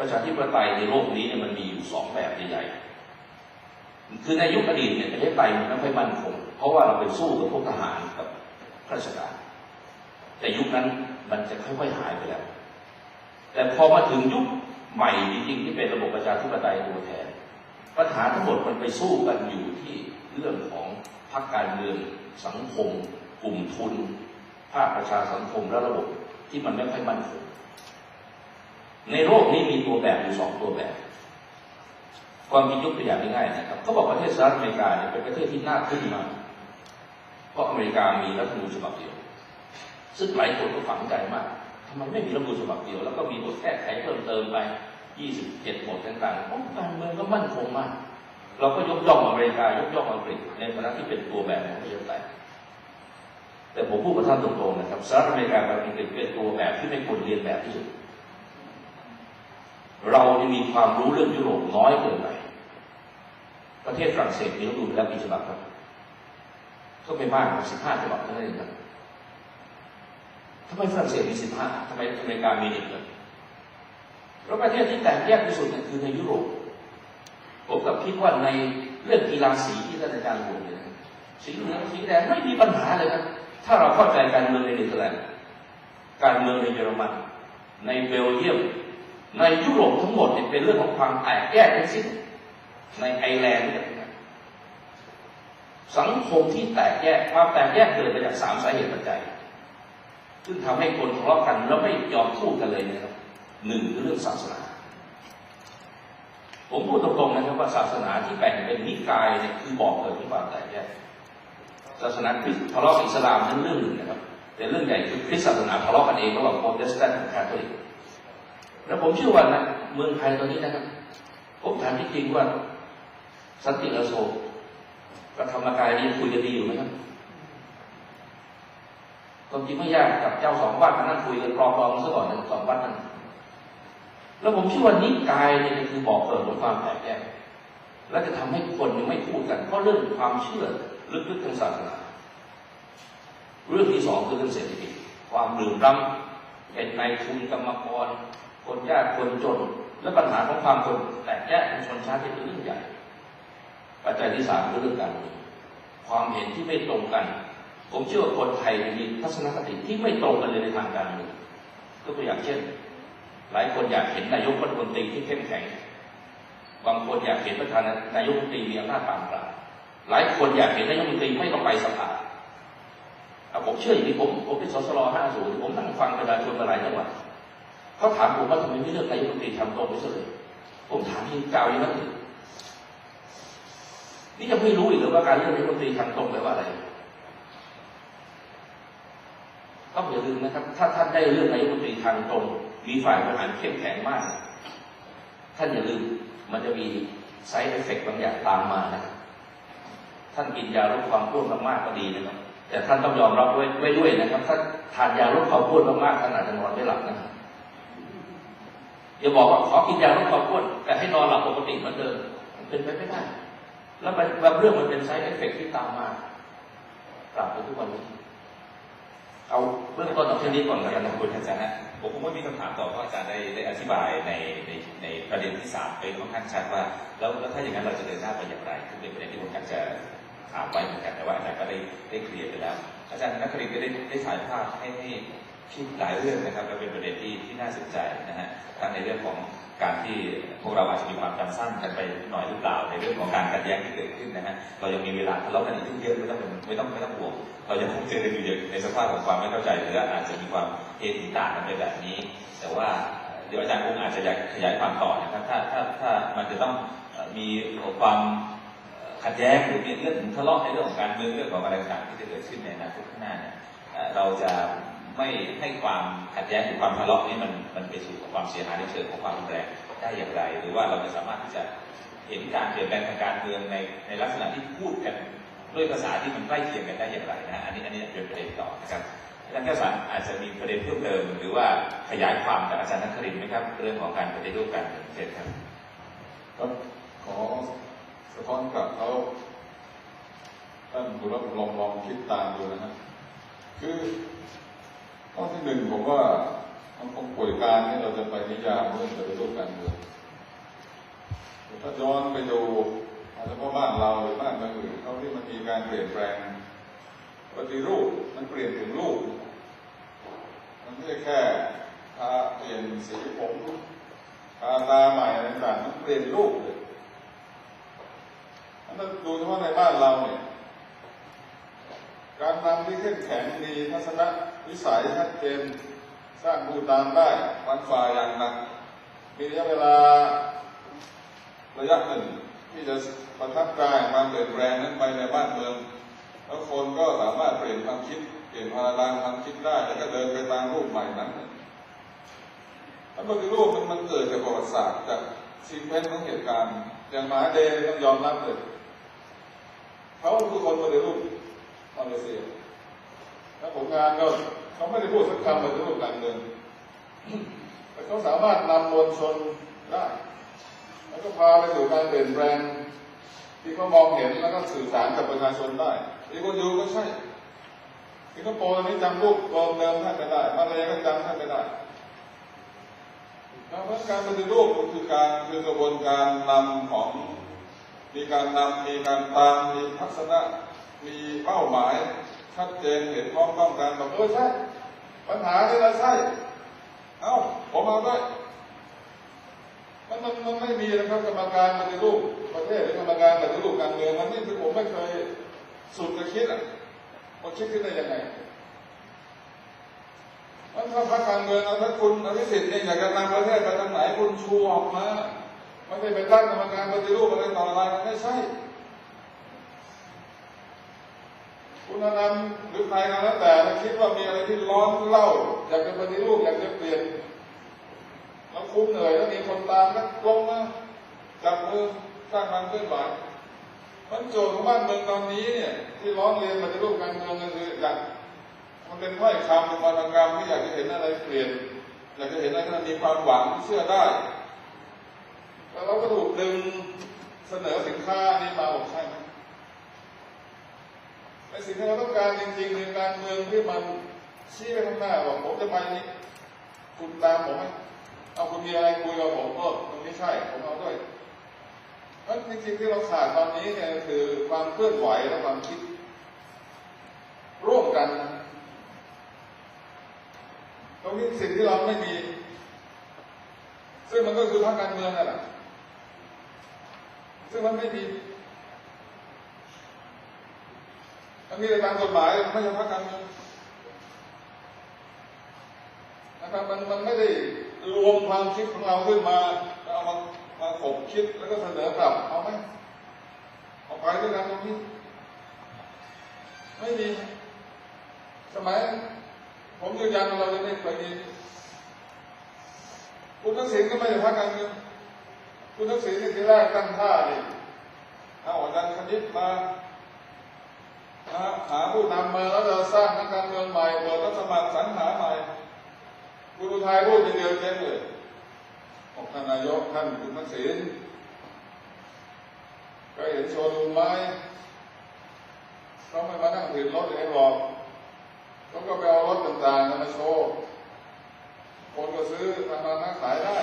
ประชาธิปไตยในโลกนี้เนี่ยมันมีอยู่สองแบบใหญ่ๆคือในยุคอดีตเนี่ยประเทศไทยมันไม่ค่อยมั่นคง เพราะว่าเราไปสู้กับพวกทหารกับข้าราชการ แต่ยุคนั้นมันจะค่อยๆหายไปแล้ว แต่พอมาถึงยุคใหม่จริงๆที่เป็นระบบประชาธิปไตยตัวแทน ปัญหาทั้งหมดมันไปสู้กันอยู่ที่เรื่องของพรรคการเมืองสังคม กลุ่มทุน ภาคประชาสังคมและระบบที่มันไม่ค่อยมั่นคง ในโลกนี้มีตัวแบบอยู่สองตัวแบบ ความจริงยกตัวอย่างง่ายๆนะครับเขาบอกประเทศสหรัฐอเมริกาเนี่ยเป็นประเทศที่น่าทึ่งมากเพราะอเมริกามีรัฐธรรมนูญฉบับเดียว ซึ่งหลายคนก็ฝังใจมากทำไมไม่มีรัฐธรรมนูญฉบับเดียวแล้วก็มีบทแก้ไขเพิ่มเติมไป 27 บทต่างๆโอ้การเมืองก็มั่นคงมาก เราก็ยกย่องอเมริกายกย่องอังกฤษในฐานะที่เป็นตัวแบบของประชาธิปไตยแต่ผมพูดกับท่านตรงๆนะครับสหรัฐอเมริกากับอังกฤษเป็นตัวแบบที่ไม่ควรเรียนแบบที่สุด เรานี่มีความรู้เรื่องยุโรปน้อยเกินไป ประเทศฝรั่งเศสมีรัฐมนูลแล้วกี่ฉบับครับก็ไม่มากสิบห้าฉบับเท่านั้นเองครับทำไมฝรั่งเศสมีสิบห้าทำไมอเมริกามีหนึ่งเลยเพราะประเทศที่แตกแยกที่สุดคือในยุโรป ผมกับคิดว่าในเรื่องกีฬาสีที่ท่านอาจารย์บอกเนี่ยนะสีเหลืองสีแดงไม่มีปัญหาเลยครับ ถ้าเราเข้าใจการเมืองในเนเธอร์แลนด์ การเมืองในเยอรมัน ในเบลเยียม ในยุโรปทั้งหมดเนี่ยเป็นเรื่องของความแตกแยกทั้งสิ้นในไอร์แลนด์เนี่ยสังคมที่แตกแยกความแตกแยกเกิดมาจากสามสาเหตุปัจจัย ซึ่งทำให้คนทะเลาะกันแล้วไม่ยอมพูดกันเลยนะครับหนึ่งคือเรื่องศาสนา ผมพูดตรงๆนะครับว่าศาสนาที่แบ่งเป็นนิกายเนี่ยคือบอกเกิดที่ความแตกแยกศาสนาคริสต์ทะเลาะอิสลามนั้นเรื่องหนึ่งนะครับแต่เรื่องใหญ่คือคริสต์ศาสนาทะเลาะกันเองระหว่างโปรเตสแตนต์กับคาทอลิก แล้วผมเชื่อว่านะเมืองไทยตอนนี้นะครับ ผมถามจริงๆว่า สันติอโศกกับธรรมกายนี่คุยกันดีอยู่ไหมครับความจริงไม่ยากกับเจ้าสองวัดนั่งคุยกันปลอมๆซะก่อนหนะสองวัดนั้นแล้วผมเชื่อว่านิกายเนี่ยคือบอกเกิดของความแตกแยกและจะทำให้คนยังไม่พูดกัน เพราะเรื่องความเชื่อลึกๆทางศาสนาเรื่องที่สองคือเรื่องเศรษฐกิจความเหลื่อมล้ำเป็นนายทุนกรรมกร คนยากคนจน และปัญหาของความคนแตกแยกของชนชาติที่เป็นเรื่องใหญ่ ปัจจัยที่สามคือเรื่องการเมืองความเห็นที่ไม่ตรงกัน ผมเชื่อว่าคนไทยมีทัศนคติที่ไม่ตรงกันเลยในทางการเมืองยกตัวอย่างเช่น หลายคนอยากเห็นนายกรัฐมนตรีที่เข้มแข็ง บางคนอยากเห็นประธานนายกรัฐมนตรีมีอำนาจปานกลางหลายคนอยากเห็นนายกรัฐมนตรีไม่ต้องไปสภาอ่ผมเชื่ออย่างนี้ผมผมเป็นสสร50ผมนั่งฟังประชาชนมาหลายจังหวัด เขาถามผมว่าทำไมไม่เลือกนายกรัฐมนตรีทำตรงไปเลยผมถามที่กล่าวอย่างนั้นเลยนี่ยังไม่รู้อีกเลยว่าการเลือกนายกรัฐมนตรีทำตรงแปลว่าอะไรต้องอย่าลืมนะครับ ถ้าท่านได้เลือกนายกรัฐมนตรีทางตรง มีฝ่ายบริหารเข้มแข็งมาก ท่านอย่าลืมมันจะมีไซด์เอฟเฟกต์บางอย่างตามมานะท่านกินยาลดความอ้วนมากๆก็ดีนะครับแต่ท่านต้องยอมรับไว้ไว้ด้วยนะครับ ถ้าทานยาลดความอ้วนมากๆท่านอาจจะนอนไม่หลับนะครับ อย่าบอกว่าขอกินยาลดความอ้วนแต่ให้นอนหลับปกติเหมือนเดิมเป็นไปไม่ได้ แล้วมันบางเรื่องมันเป็นไซด์เอฟเฟกต์ที่ตามมาตราบไปทุกวันนี้ เอาเบื้องต้นเอาแค่นนี้ก่อนแล้วกันนะขอบคุณอาจารย์นะผมคงไม่มีคำถามต่อเพราะอาจารย์ได้ได้อธิบายในในในประเด็นที่สามไปค่อนข้างชัดว่า แล้วแล้วถ้าอย่างนั้นเราจะเดินหน้าไปอย่างไรซึ่งเป็นประเด็นที่ผมอยากจะถามไว้เหมือนกันแต่ว่าอาจารย์ก็ได้ได้เคลียร์ไปแล้ว อาจารย์นักครินก็ได้ได้ถ่ายภาพให้ให้ คิดหลายเรื่องนะครับและเป็นประเด็นที่ที่น่าสนใจนะฮะทั้งในเรื่องของการที่พวกเราอาจจะมีความจำสั้นกันไปหน่อยหรือเปล่าในเรื่องของการขัดแย้งที่เกิดขึ้นนะฮะเรายังมีเวลาทะเลาะกันอีกเยอะไม่ต้องไม่ต้องไม่ต้องห่วงเรายังคงเจอกันอยู่ในสภาพของความไม่เข้าใจหรืออาจจะมีความเห็นต่างกันไปแบบนี้ แต่ว่าเดี๋ยวอาจารย์คงอาจจะอยากขยายความต่อนะครับถ้าถ้าถ้ามันจะต้องมีความขัดแย้งหรือมีเรื่องทะเลาะในเรื่องของการเมืองเรื่องของอะไรต่างๆที่จะเกิดขึ้นในอนาคตข้างหน้าเนี่ยเราจะ ไม่ให้ความขัดแย้งหรือความทะเลาะนี้มันมันไปสู่ความเสียหายในเชิงของความรุนแรงได้อย่างไร หรือว่าเราจะสามารถที่จะเห็นการเปลี่ยนแปลงทางการเมืองในในลักษณะที่พูดกันด้วยภาษาที่มันใกล้เคียงกันได้อย่างไรนะอันนี้อันนี้เป็นประเด็นต่อนะครับอาจารย์แก้วสารอาจจะมีประเด็นเพิ่มเติมหรือว่าขยายความกับอาจารย์นักครินไหมครับ เรื่องของการปฏิรูปการเมืองเช่นครับครับขอสะท้อนกลับเขาท่านผู้รับลองลองคิดตามดูนะฮะคือ ข้อที่หนึ่งผมว่ามันคงป่วยการนี่เราจะไปนิยามเรื่องปฏิรูปการเมืองถ้าย้อนไปดูอาจจะเพราะบ้านเราหรือบ้านเมืองอื่นเขาที่มันมีการเปลี่ยนแปลงปฏิรูปมันเปลี่ยนถึงรูป มันไม่ใช่แค่ทาเปลี่ยนสีผมทาตาใหม่อะไรต่างมันเปลี่ยนรูปเลยถ้าดูเฉพาะในบ้านเราเนี่ยการนำที่เข้มแข็งมีทัศน วิสัยชัดเจนสร้างผู้ตามได้วันฝ่าอย่างหนักมีระยะเวลาระยะหนึ่งที่จะประทับกายความเปลี่ยนแปลงนั้นไปในบ้านเมืองแล้วคนก็สามารถเปลี่ยนความคิด เปลี่ยนพาราดามความคิดได้ แล้วก็เดินไปตามรูปใหม่นั้นถ้าปฏิรูปมันมันเกิดจากประวัติศาสตร์จากซีเควนซ์ของเหตุการณ์ อย่างมหาเดย์ต้องยอมรับเลยเขาคือคนปฏิรูปมาเลเซียแล้วผลงานก็ เขาไม่ได้พูดสักคำเปฏิรูปการเมืองแต่เขาสามารถนำมวลชนได้ แล้วก็พาไปสู่การเปลี่ยนแปลงที่เขามองเห็นแล้วก็สื่อสารกับประชาชนได้อีกคนดูก็ใช่สิงคโปร์ตอนนี้จำรูปโรงเดิมท่านไม่ได้มาเลยก็จำท่านไม่ได้เพราะการปฏิรูปมันคือการคือกระบวนการนำของมีการนำมีการตามมีทัศนะมีเป้าหมายชัดเจนเห็นพ้องต้องการแบบเออใช่ ปัญหาที่เราใช่เอ้าผมเอาด้วยมันมันมันไม่มีนะครับกรรมการปฏิรูปประเทศหรือกรรมการปฏิรูปการเมืองมันนี่คือผมไม่เคยสุดจะคิดอะว่าคิดขึ้นได้ยังไงมันถ้าพรรคการเมืองเอาถ้าคุณอภิสิทธิ์เนี่ยอยากจะนำประเทศไปทางไหนคุณชูออกมาไม่ได้ไปตั้งกรรมการปฏิรูปอะไรต่ออะไรไม่ใช่ คุณนันหรือใครก็แล้วแต่ถ้าคิดว่ามีอะไรที่ร้อนเล่า อยากจะปฏิรูปอยากจะเปลี่ยนแล้วคุ้มเหนื่อยแล้วมีคนตามก็ลงมาจับมือสร้างความเคลื่อนไหวมันโจทย์ของบ้านเมืองตอนนี้เนี่ยที่ร้องเรียนปฏิรูปการเมืองก็คืออยากมันเป็นถ้อยคำเป็นวรรณกรรมที่อยากจะเห็นอะไรเปลี่ยนอยากจะเห็นอะไรที่มีความหวังที่เชื่อได้แล้วเราก็ถูกดึงเสนอสินค้านี้มาบอกใช่ไหม ในสิ่งที่เราต้องการจริงๆคือการเมืองที่มันชี้ไปข้างหน้าบอกผมจะไปนี้คุณตามผมไหมเอาคุณมีอะไรคุยกับผมก็มันไม่ใช่ผมเอาด้วยเพราะจริงๆที่เราขาดตอนนี้เนี่ยคือความเคลื่อนไหวและความคิด ร่วมกันตรงนี้สิ่งที่เราไม่มี ซึ่งมันก็คือพรรคการเมืองนั่นแหละซึ่งมันไม่มี มันมีในทางกฎหมายมันไม่ใช่พรรคการเมืองนะครับมันมันไม่ได้รวมความคิดของเราขึ้นมาแล้วเอามามาขบคิดแล้วก็เสนอกลับเอาไหมเอาไปด้วยกันตรงนี้ไม่มีสมัยผมยืนยันว่าเราจะไม่เคยมีคุณทักษิณก็ไม่ได้พักการเมืองคุณทักษิณนี่แรกตั้งท่านี่เอาอาจารย์คณิตมา นะหาผู้นำมาแล้วจะสร้างนักการเมืองใหม่เปิดรับสมัครสรรหาใหม่คุณอุทัยพูดทีเดียวเจ๊งเลยบอกท่านนายกท่านคุณทักษิณก็เห็นโชว์รูมไหมเขาไม่มานั่งถือรถเองหรอกเขาก็ไปเอารถต่างๆมาโชว์คนก็ซื้อทำมาค้าขายได้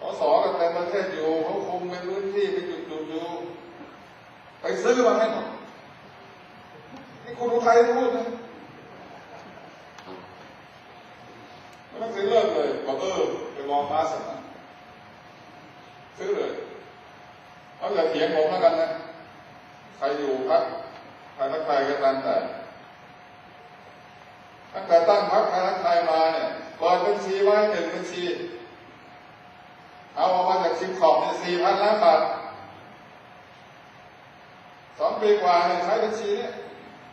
สสกันเต็มประเทศอยู่เขาคุมเป็นพื้นที่เป็นจุดๆอยู่ไปซื้อมาให้หมด คุณอุทัยพูดนะมันซื้อเลิกเลยบอกเออไปลองมาสักนะซื้อเลยเอาอย่าเถียงผมแล้วกันนะ ใครอยู่พักใครทักใครก็ตามแต่ตั้งแต่ตั้งพักใครทักใครมาเนี่ยเปิดบัญชีไว้หนึ่งบัญชี เอาออกมาจากชิมขอบเนี่ยสี่พันล้านบาทสองปีกว่าเนี่ยใช้บัญชีเนี่ย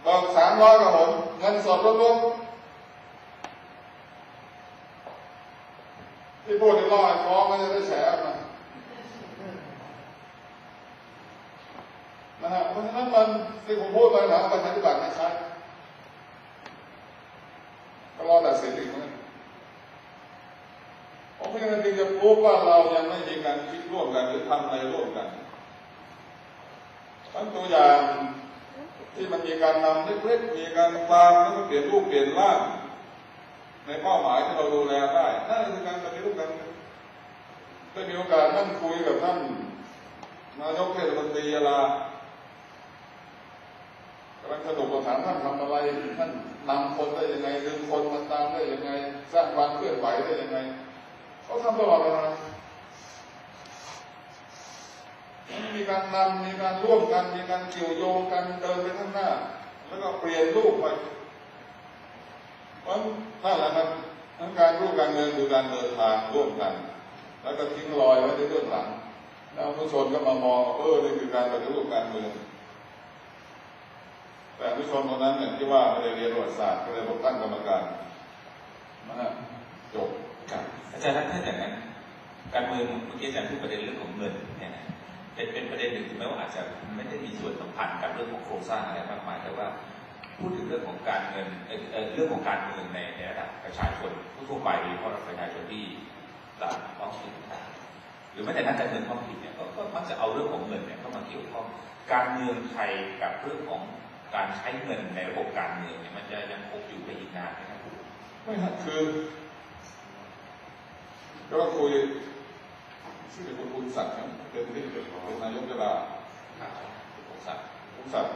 บิกสามร้อยกว่าหนเงินสดล้วนๆที่พูดในรอดฟ้องก็จะได้แฉออกมานะฮะเพราะฉะนั้นมันที่ผมพูดไปหลังประชาธิปัตย์ไม่ใช่ก็รอตัดสินอีกเหมือนกันผมเพียงแต่จะพูดว่าเรายังไม่มีการคิดร่วมกันหรือทำอะไรร่วมกันทั้งตัวอย่าง ที่มันมีการนำเล็กๆมีการตามแล้วก็เปลี่ยนรูปเปลี่ยนร่างในเป้าหมายที่เราดูแลได้นั่นคือการปฏิรูปการเมืองได้มีโอกาสนั่งคุยกับท่านนายกเทศมนตรียาลากำลังสนุกกับถามท่านทำอะไรท่านนำคนได้ยังไงดึงคนมาตามได้ยังไงสร้างความเคลื่อนไหวได้ยังไงเขาทำตลอดเวลา มีการนำมีการร่วมกัน มีการเกี่ยวโยงกันเดินไปข้างหน้า แล้วก็เปลี่ยนรูปไปเพราะนั่นแหละครับทั้งการรูปการเงินคือการเดินทางร่วมกัน แล้วก็ทิ้งรอยไว้ในเบื้องหลังแล้วผู้ชนก็มามองเออนี่คือการปฏิรูปการเมืองแต่ผู้ชนคนนั้นเนี่ยที่ว่าไม่ได้เรียนประวัติศาสตร์ก็เลยบอกตั้งกรรมการนะฮะจบกับอาจารย์ถ้าอย่างนั้นการเมืองเมื่อกี้อาจารย์พูดประเด็นเรื่องของเงินเนี่ย เป็นเป็นประเด็นหนึ่งถึงแม้ว่าอาจจะไม่ได้มีส่วนสัมพันธ์กับเรื่องของโครงสร้างอะไรมากมายแต่ว่าพูดถึงเรื่องของการเงินเอ่อเรื่องของการเมืองในในระดับประชาชนทั่วไปโดยเฉพาะประชาชนที่ตามท้องถิ่นต่างหรือแม้แต่นักการเมืองท้องถิ่นเนี่ยก็ก็มักจะเอาเรื่องของเงินเนี่ยเข้ามาเกี่ยวข้องการเมืองไทยกับเรื่องของการใช้เงินในระบบการเมืองเนี่ยมันจะยังคงอยู่ไปอีกนานไหมครับไม่ฮะคือก็คุย ชื่อคุณคุณศักดิ์นะเป็นที่เป็นนายกยาลาครับผมทราบคุณศักดิ์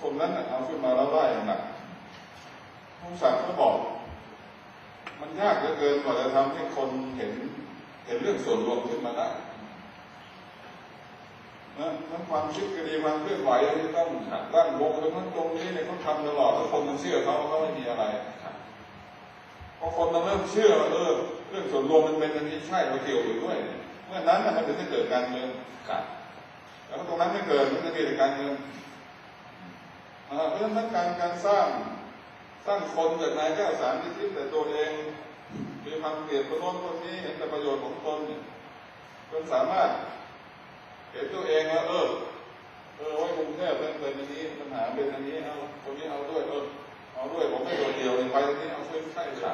คนนั้นเอาขึ้นมาแล้วไล่หนักคุณศักดิ์ก็บอก มันยากเหลือเกินกว่าจะทำให้คนเห็น เห็นเรื่องส่วนรวมขึ้นมาได้นะทั้งความคิดก็ดีความเคลื่อนไหวที่ต้องตั้งวงตรงนั้นตรงนี้เนี่ยเขาทำตลอดแล้วคนมันเชื่อเขาเขาไม่มีอะไรครับพอคนมันเริ่มเชื่อเออเรื่องส่วนรวมมันเป็นอันนี้ใช่เราเกี่ยวอยู่ด้วยเนี่ย มื่อนั้นนะมันถึงจะเกิดการเมืองครับแล้วตรงนั้นไม่เกิดมันจะมีแต่การเมืองอ่าเพราะฉะนั้นการการสร้างสร้างคนจากนายแก้วสารที่คิดแต่ตัวเองมีความเกลียดคนโน้นคนนี้เห็นแต่ประโยชน์ของตนเนี่ยจนสามารถเห็นตัวเองว่าเออเออไว้กรุงเทพเป็นเป็นอย่างนี้ปัญหาเป็นอย่างนี้เอาคนนี้เอาด้วยเออเอาด้วยผมไม่โดดเดี่ยวเลยไปตรงนี้เอาช่วยใช่ใช่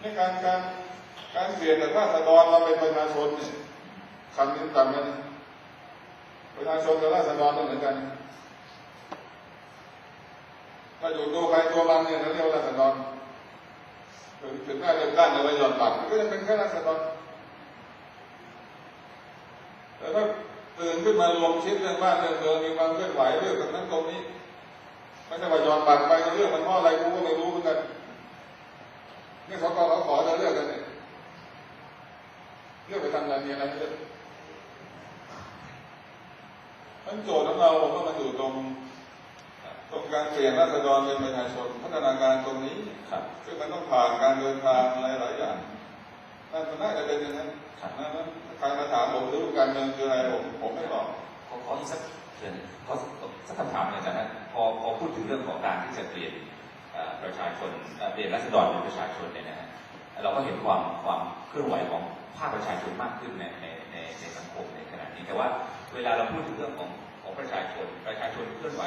ในการการการเปลี่ยนจากราษฎรเราเป็นประชาชนเนี่ย คำนี้จำไว้นประชาชนกับราษฎรไม่เหมือนกัน ถ้าอยู่ตัวใครตัวมันเนี่ยเราเรียกว่าราษฎรถึงถึงแม้เลือกตั้งจะไปหย่อนบัตรมันก็ยังเป็นแค่ราษฎรแต่ถ้าตื่นขึ้นมารวมคิดเรื่องบ้านเรื่องเมืองมีความเคลื่อนไหวเรื่องตรงนั้นตรงนี้ไม่ใช่ว่าหย่อนบัตรไปเรื่องมันเพราะอะไรกูก็ไม่รู้เหมือนกันนี่สกเขาขอจะเลือกกันเนี่ยเลือกไปทำอะไรมีอะไรเลือก ทั้งโจทย์ของเราผมว่ามันอยู่ตรงตรงการเปลี่ยนราษฎรเป็นประชาชนพัฒนาการตรงนี้ครับซึ่งมันต้องผ่านการเดินทางอะไรหลายอย่างนั่นมันน่าจะเป็นอย่างนั้นนั่นใครมาถามผมรู้การเมืองคืออะไรผมผมไม่ตอบขอขออีกสักเรื่องขอสักคำถามหน่อยอาจารย์นะพอพอพูดถึงเรื่องของการที่จะเปลี่ยนประชาชนเปลี่ยนรัษฎรเป็นประชาชนเนี่ยนะฮะเราก็เห็นความความเคลื่อนไหวของภาคประชาชนมากขึ้นในในในในสังคมในขณะนี้แต่ว่า เวลาเราพูดถึงเรื่องของของประชาชนประชาชนเคลื่อนไหว